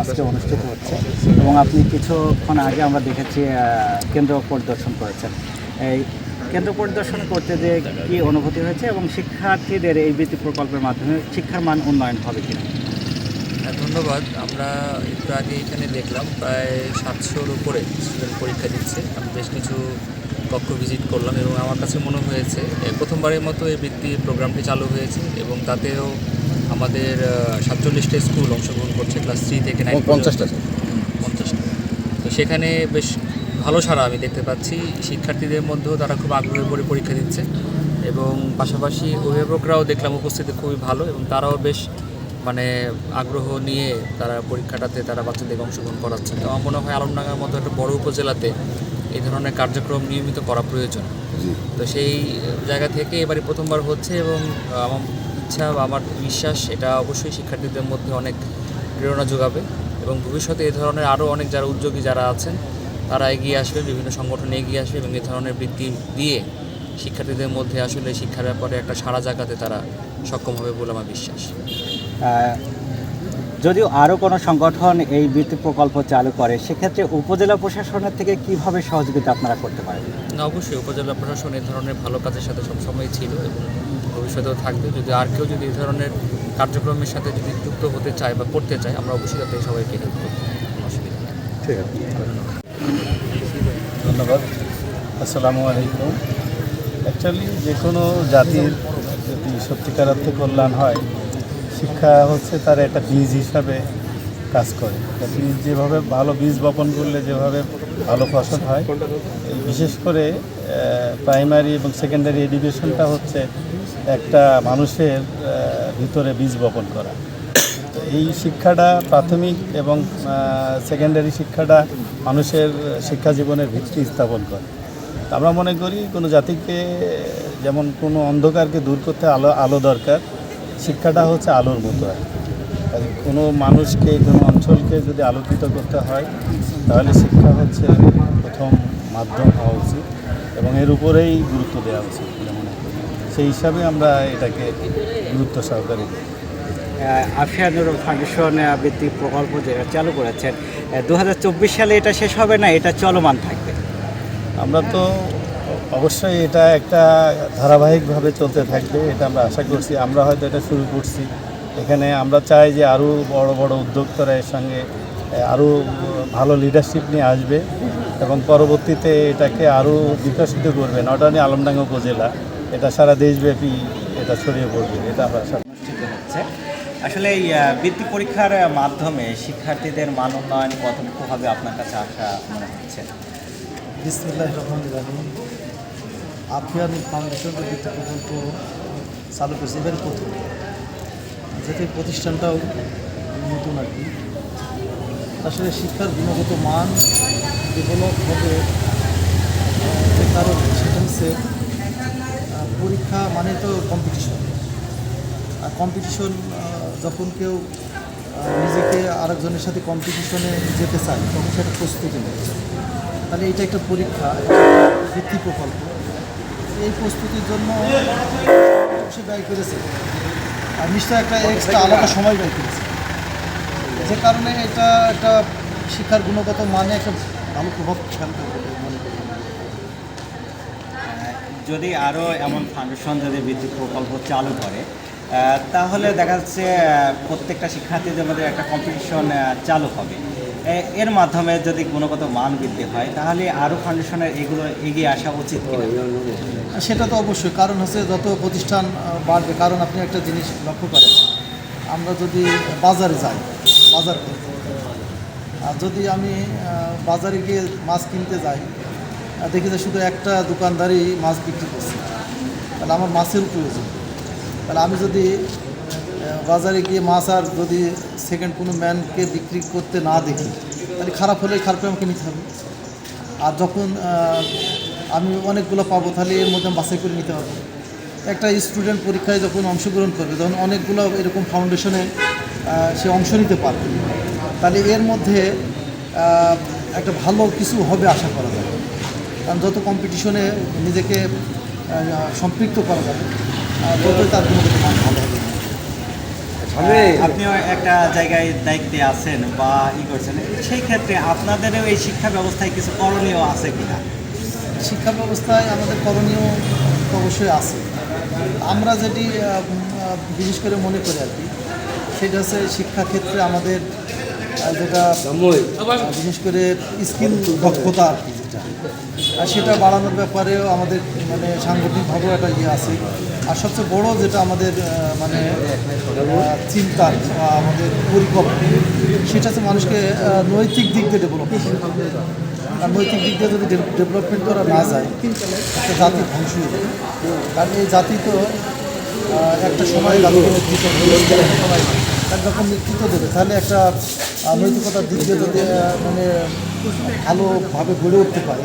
আজকে অনুষ্ঠিত হচ্ছে এবং আপনি কিছুক্ষণ আগে আমরা দেখেছি কেন্দ্র পরিদর্শন করেছেন। এই কেন্দ্র পরিদর্শন করতে যে কি অনুভূতি হয়েছে এবং শিক্ষার্থীদের এই বৃত্তি প্রকল্পের মাধ্যমে শিক্ষার মান উন্নয়ন হবে কিনা? হ্যাঁ, ধন্যবাদ। আমরা একটু আগে এখানে দেখলাম প্রায় সাতশোর উপরে স্টুডেন্ট পরীক্ষা দিচ্ছে। আমি বেশ কিছু কক্ষ ভিজিট করলাম এবং আমার কাছে মনে হয়েছে প্রথমবারের মতো এই বৃত্তি প্রোগ্রামটি চালু হয়েছে এবং তাতেও আমাদের সাতচল্লিশটা স্কুল অংশগ্রহণ করছে ক্লাস থ্রি থেকে নাইন পঞ্চাশটা। পঞ্চাশটা। তো সেখানে বেশ ভালো সারা আমি দেখতে পাচ্ছি। শিক্ষার্থীদের মধ্যেও তারা খুব আগ্রহে করে পরীক্ষা দিচ্ছে এবং পাশাপাশি অভিভাবকরাও দেখলাম উপস্থিতি খুবই ভালো এবং তারাও বেশ মানে আগ্রহ নিয়ে তারা পরীক্ষাটাতে তারা বাচ্চাদের অংশগ্রহণ করাচ্ছে। তো আমার মনে হয় আলমডাঙ্গার মতো একটা বড় উপজেলাতে এই ধরনের কার্যক্রম নিয়মিত করা প্রয়োজন। তো সেই জায়গা থেকে এবারে প্রথমবার হচ্ছে এবং আমার ইচ্ছা বা আমার বিশ্বাস, এটা অবশ্যই শিক্ষার্থীদের মধ্যে অনেক প্রেরণা যোগাবে এবং ভবিষ্যতে এ ধরনের আরও অনেক যারা উদ্যোগী যারা আছেন, তারা এগিয়ে আসবে, বিভিন্ন সংগঠনে এগিয়ে আসবে এবং এ ধরনের বৃত্তি দিয়ে শিক্ষার্থীদের মধ্যে আসলে শিক্ষার ব্যাপারে একটা সারা জাগাতে তারা সক্ষম হবে বলে আমার বিশ্বাস। যদিও আরও কোনো সংগঠন এই বৃত্তি প্রকল্প চালু করে সেক্ষেত্রে উপজেলা প্রশাসনের থেকে কীভাবে সহযোগিতা আপনারা করতে পারেন? না অবশ্যই উপজেলা প্রশাসন এই ধরনের ভালো কাজের সাথে সবসময় ছিল এবং ভবিষ্যতেও থাকবে। যদি আর কেউ যদি এই ধরনের কার্যক্রমের সাথে যদি যুক্ত হতে চায় বা করতে চায় আমরা অবশ্যই তাদের সবাইকে হেল্প করব। অসুবিধা নেই। ঠিক আছে। ধন্যবাদ। আসসালামু আলাইকুম। অ্যাকচুয়ালি যে কোনো জাতির যদি সত্যিকার অর্থে কল্যাণ হয় শিক্ষা হচ্ছে তার একটা বীজ হিসাবে কাজ করে। বীজ যেভাবে ভালো বীজ বপন করলে যেভাবে ভালো ফসল হয়, বিশেষ করে প্রাইমারি এবং সেকেন্ডারি এডুকেশনটা হচ্ছে একটা মানুষের ভিতরে বীজ বপন করা। এই শিক্ষাটা প্রাথমিক এবং সেকেন্ডারি শিক্ষাটা মানুষের শিক্ষা জীবনের ভিত্তি স্থাপন করে। আমরা মনে করি কোনো জাতিকে যেমন কোনো অন্ধকারকে দূর করতে আলো আলো দরকার শিক্ষাটা হচ্ছে আলোর মতো আর কোনো মানুষকে কোনো অঞ্চলকে যদি আলোকিত করতে হয় তাহলে শিক্ষা হচ্ছে প্রথম মাধ্যম হওয়া উচিত এবং এর উপরেই গুরুত্ব দেওয়া উচিত মনে করি। সেই হিসাবে আমরা এটাকে গুরুত্ব সহকারে দিই। আফিয়া নুরুল ফাউন্ডেশন আহ, প্রকল্প যেটা চালু করেছেন দু হাজার চব্বিশ সালে এটা শেষ হবে না? এটা চলমান থাকবে? আমরা তো অবশ্যই এটা একটা ধারাবাহিকভাবে চলতে থাকবে এটা আমরা আশা করছি। আমরা হয়তো এটা শুরু করছি। এখানে আমরা চাই যে আরও বড় বড় উদ্যোক্তারা এর সঙ্গে আরও ভালো লিডারশিপ নিয়ে আসবে এবং পরবর্তীতে এটাকে আরও বিকশিত করবে নট অনলি আলমডাঙ্গা উপজেলা এটা সারা দেশব্যাপী এটা ছড়িয়ে পড়বে এটা আমরা আশা অনুষ্ঠিত হচ্ছে। আসলে এই বৃত্তি পরীক্ষার মাধ্যমে শিক্ষার্থীদের মান উন্নয়ন কতটুকু হবে আপনার কাছে আশা মনে হচ্ছে। বিসমিল্লাহ রহমান রাহিম। আফিয়ান ফাউন্ডেশন বৃত্তি প্রকল্প চালু করেছে এবার প্রথম। যাতে প্রতিষ্ঠানটাও নতুন আর কি। আসলে শিক্ষার গুণগত মান ডেভেলপ হবে, যে কারণ হচ্ছে পরীক্ষা মানে তো কম্পিটিশন আর কম্পিটিশন যখন কেউ নিজেকে আরেকজনের সাথে কম্পিটিশনে যেতে চায়, তখন সেটা প্রস্তুতি নেয়। তাহলে এটা একটা পরীক্ষা ভিত্তি প্রকল্প। এই প্রস্তুতির জন্য সে ব্যয় করেছে। আর নিশ্চয়ই একটা এক্সট্রা আলাদা সময় ব্যয় করেছে। যে কারণে এটা একটা শিক্ষার গুণগত মানে একটা ভালো প্রভাব হবে মনে করি। যদি আরও এমন ফাউন্ডেশন যদি বিদ্যুৎ প্রকল্প চালু করে তাহলে দেখা যাচ্ছে প্রত্যেকটা শিক্ষার্থীদের মধ্যে একটা কম্পিটিশন চালু হবে। এর মাধ্যমে যদি গুণগত মান বৃদ্ধি হয় তাহলে আরও ফাউন্ডেশনের এগুলো এগিয়ে আসা উচিত সেটা তো অবশ্যই। কারণ হচ্ছে যত প্রতিষ্ঠান বাড়বে কারণ আপনি একটা জিনিস লক্ষ্য করেন আমরা যদি বাজারে যাই বাজার আর যদি আমি বাজারে গিয়ে মাছ কিনতে যাই দেখি যে শুধু একটা দোকানদারই মাছ বিক্রি করছে তাহলে আমার মাছের প্রয়োজন। তাহলে আমি যদি বাজারে গিয়ে মাছ আর যদি সেকেন্ড কোনো ম্যানকে বিক্রি করতে না দেখি, তাহলে খারাপ হলে খারাপ আমাকে নিতে হবে। আর যখন আমি অনেকগুলো পাবো, তাহলে এর মধ্যে বাছাই করে নিতে হবে একটা স্টুডেন্ট পরীক্ষায় যখন অংশগ্রহণ করবে, তখন অনেকগুলো এরকম ফাউন্ডেশনে সে অংশ নিতে পারবে। তাহলে এর মধ্যে একটা ভালো কিছু হবে আশা করা যায়। কারণ যত কম্পিটিশনে নিজেকে সম্পৃক্ত করা যাবে ততই তার গুণগত মান ভালো হবে। আপনিও একটা জায়গায় দায়িত্বে আছেন বা ই করছেন সেই ক্ষেত্রে আপনাদেরও এই শিক্ষা ব্যবস্থায় কিছু করণীয় আছে কিনা? শিক্ষা ব্যবস্থায় আমাদের করণীয় অবশ্যই আছে। আমরা যেটি বিশেষ করে মনে করি আর কি সেটা হচ্ছে শিক্ষাক্ষেত্রে আমাদের যেটা বিশেষ করে স্কিল দক্ষতা আর কি যেটা। আর সেটা বাড়ানোর ব্যাপারেও আমাদের মানে সাংগঠনিকভাবেও একটা ইয়ে আছে। আর সবচেয়ে বড় যেটা আমাদের মানে আহ, চিন্তা বা আমাদের পরিকল্পনা সেটা হচ্ছে মানুষকে নৈতিক দিক দিয়ে ডেভেলপ আর নৈতিক দিক দিয়ে যদি ডেভেলপমেন্ট করা না যায় একটা জাতি ধ্বংস হয়ে যাবে। কারণ এই জাতি তো একটা সময় জাতিকে নেতৃত্ব দেবে একরকম নেতৃত্ব দেবে। তাহলে একটা নৈতিকতার দিক দিয়ে যদি মানে ভালোভাবে গড়ে উঠতে পারে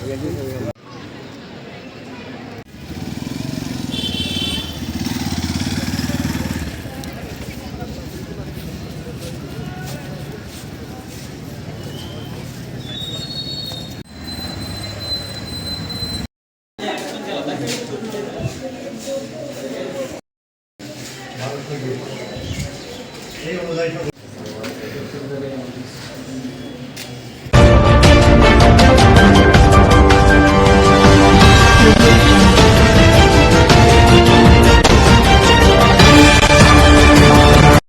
Ayan din.